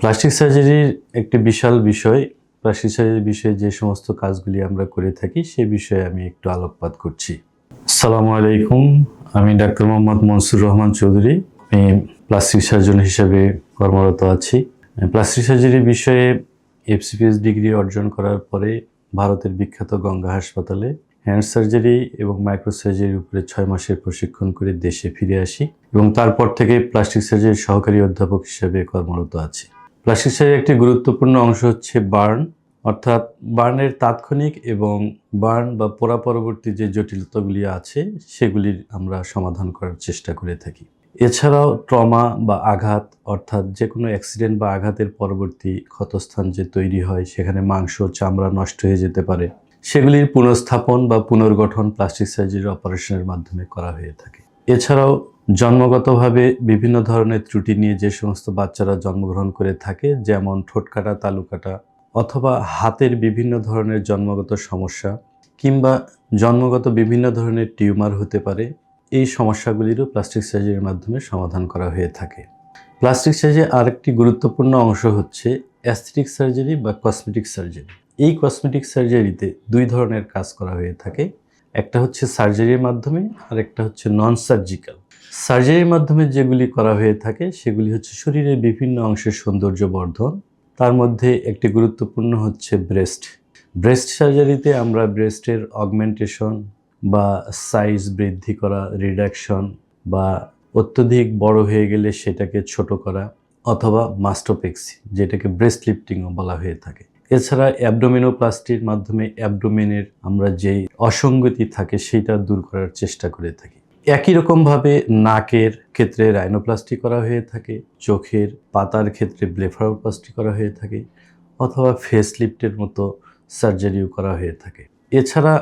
Plastic সার্জারির একটি বিশাল বিষয়। প্লাস্টিক সার্জারির বিষয়ে যে সমস্ত কাজগুলি আমরা করে থাকি, সে বিষয়ে আমি একটু আলোকপাত করছি। আসসালামু আলাইকুম। আমি ডাক্তার মোহাম্মদ মনসুর রহমান চৌধুরী। আমি প্লাস্টিক সার্জন হিসেবে কর্মরত আছি। প্লাস্টিক সার্জারি বিষয়ে এফসিপিএস ডিগ্রি অর্জন করার পরে ভারতের বিখ্যাত গঙ্গা হাসপাতালে হ্যান্ড সার্জারি এবং মাইক্রো সার্জারির উপরে ছয় মাসের প্রশিক্ষণ করে দেশে ফিরে আসি এবং তারপর থেকে প্লাস্টিক সার্জারির সহকারী অধ্যাপক হিসেবে কর্মরত আছি। সার্জারির একটি গুরুত্বপূর্ণ অংশ হচ্ছে বার্ন, অর্থাৎ বার্নের তাৎক্ষণিক এবং বার্ন বা পোড়া পরবর্তী যে জটিলতাগুলি আছে, সেগুলির আমরা সমাধান করার চেষ্টা করে থাকি। এছাড়াও ট্রমা বা আঘাত, অর্থাৎ যে কোনো অ্যাক্সিডেন্ট বা আঘাতের পরবর্তী ক্ষতস্থান যে তৈরি হয়, সেখানে মাংস চামড়া নষ্ট হয়ে যেতে পারে। সেগুলির পুনঃস্থাপন বা পুনর্গঠন প্লাস্টিক সার্জারি অপারেশনের মাধ্যমে করা হয়ে থাকে। এছাড়াও জন্মগতভাবে বিভিন্ন ধরনের ত্রুটি নিয়ে যে সমস্ত বাচ্চারা জন্মগ্রহণ করে থাকে, যেমন ঠোঁট তালুকাটা অথবা হাতের বিভিন্ন ধরনের জন্মগত সমস্যা, কিংবা জন্মগত বিভিন্ন ধরনের টিউমার হতে পারে, এই সমস্যাগুলিরও প্লাস্টিক সার্জারির মাধ্যমে সমাধান করা হয়ে থাকে। প্লাস্টিক সার্জারি আরেকটি গুরুত্বপূর্ণ অংশ হচ্ছে অ্যাস্থেটিক সার্জারি বা কসমেটিক সার্জারি। এই কসমেটিক সার্জারিতে দুই ধরনের কাজ করা হয়ে থাকে, একটা হচ্ছে সার্জারির মাধ্যমে আর একটা হচ্ছে নন সার্জিক্যাল সার্জারির মাধ্যমে যেগুলি করা হয়ে থাকে, সেগুলি হচ্ছে শরীরের বিভিন্ন অংশের সৌন্দর্য বর্ধন তার মধ্যে একটি গুরুত্বপূর্ণ হচ্ছে ব্রেস্ট ব্রেস্ট সার্জারিতে আমরা ব্রেস্টের অগমেন্টেশন বা সাইজ বৃদ্ধি করা রিডাকশন বা অত্যধিক বড় হয়ে গেলে সেটাকে ছোট করা অথবা মাস্টোপেক্সি যেটাকে ব্রেস্ট লিফটিংও বলা হয়ে থাকে। এছাড়া অ্যাবডোমিনোপ্লাস্টির মাধ্যমে অ্যাবডোমেনের আমরা যেই অসঙ্গতি থাকে, সেটা দূর করার চেষ্টা করে থাকি। একই রকমভাবে নাকের ক্ষেত্রে রাইনোপ্লাস্টি করা হয়ে থাকে, চোখের পাতার ক্ষেত্রে ব্লেফারোপ্লাস্টি করা হয়ে থাকে, অথবা ফেস লিফটের মতো সার্জারিও করা হয়ে থাকে। এছাড়া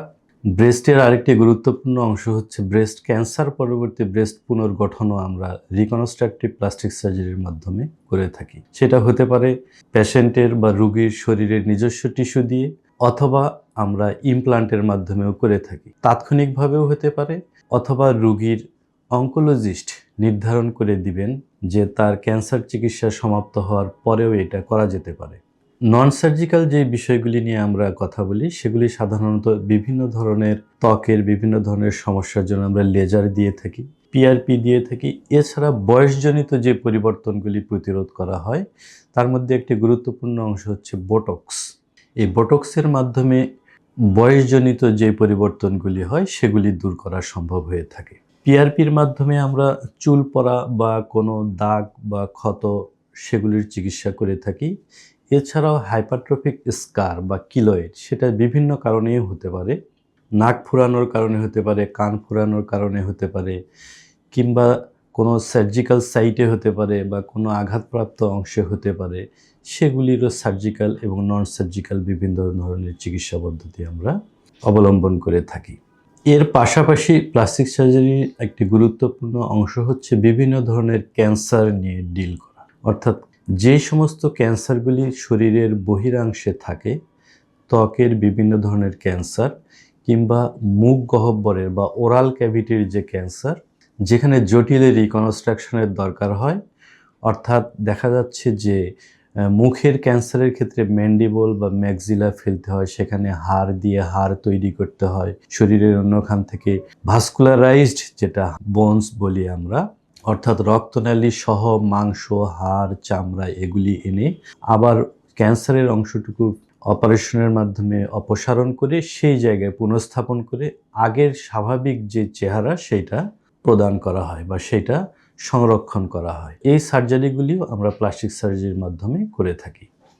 ব্রেস্টের আরেকটি গুরুত্বপূর্ণ অংশ হচ্ছে ব্রেস্ট ক্যান্সার পরবর্তী ব্রেস্ট পুনর্গঠনও আমরা রিকনস্ট্রাকটিভ প্লাস্টিক সার্জারির মাধ্যমে করে থাকি। সেটা হতে পারে পেশেন্টের বা রোগীর শরীরের নিজস্ব টিস্যু দিয়ে, অথবা আমরা ইমপ্লান্টের মাধ্যমেও করে থাকি। তাৎক্ষণিকভাবেও হতে পারে অথবা রুগীর অঙ্কোলজিস্ট নির্ধারণ করে দিবেন যে তার ক্যান্সার চিকিৎসা সমাপ্ত হওয়ার পরেও এটা করা যেতে পারে। নন সার্জিক্যাল যে বিষয়গুলি নিয়ে আমরা কথা বলি, সেগুলি সাধারণত বিভিন্ন ধরনের ত্বকের বিভিন্ন ধরনের সমস্যার জন্য আমরা লেজার দিয়ে থাকি পিআরপি দিয়ে থাকি। এছাড়া বয়সজনিত যে পরিবর্তনগুলি প্রতিরোধ করা হয়, তার মধ্যে একটি গুরুত্বপূর্ণ অংশ হচ্ছে বোটক্স এই বোটক্সের মাধ্যমে বয়সজনিত যে পরিবর্তনগুলি হয়, সেগুলি দূর করা সম্ভব হয়ে থাকে। পিআরপির মাধ্যমে আমরা চুল পড়া বা কোনো দাগ বা ক্ষত সেগুলির চিকিৎসা করে থাকি। এছাড়াও হাইপারট্রফিক স্কার বা কিলোয়েড, সেটা বিভিন্ন কারণেই হতে পারে। নাক ফুরানোর কারণে হতে পারে, কান ফুরানোর কারণে হতে পারে, কিংবা কোনো সার্জিক্যাল সাইটে হতে পারে বা কোনো আঘাতপ্রাপ্ত অংশে হতে পারে, সেগুলিরও সার্জিক্যাল এবং নন সার্জিক্যাল বিভিন্ন ধরনের চিকিৎসা পদ্ধতি আমরা অবলম্বন করে থাকি। এর পাশাপাশি প্লাস্টিক সার্জারির একটি গুরুত্বপূর্ণ অংশ হচ্ছে বিভিন্ন ধরনের ক্যান্সার নিয়ে ডিল করা। অর্থাৎ যে সমস্ত ক্যান্সারগুলি শরীরের বহিরাংশে থাকে, ত্বকের বিভিন্ন ধরনের ক্যান্সার কিংবা মুখ গহ্বরের বা ওরাল ক্যাভিটির যে ক্যান্সার যেখানে জটিলের রিকনস্ট্রাকশনের দরকার হয়, অর্থাৎ দেখা যাচ্ছে যে মুখের ক্যান্সারের ক্ষেত্রে ম্যান্ডিবল বা ম্যাক্সিলা ফেলতে হয়, সেখানে হাড় দিয়ে হাড় তৈরি করতে হয়, শরীরের অন্যখান থেকে ভাস্কুলারাইজড যেটা বোনস বলি আমরা, অর্থাৎ রক্তনালী সহ মাংস, হাড়, চামড়া এগুলি এনে আবার ক্যান্সারের অংশটুকু অপারেশনের মাধ্যমে অপসারণ করে সেই জায়গায় পুনঃস্থাপন করে আগের স্বাভাবিক যে চেহারা, সেটা প্রদান করা হয় বা সেটা সংরক্ষণ করা হয়। এই সার্জারিগুলিও আমরা প্লাস্টিক সার্জারির মাধ্যমে করে থাকি।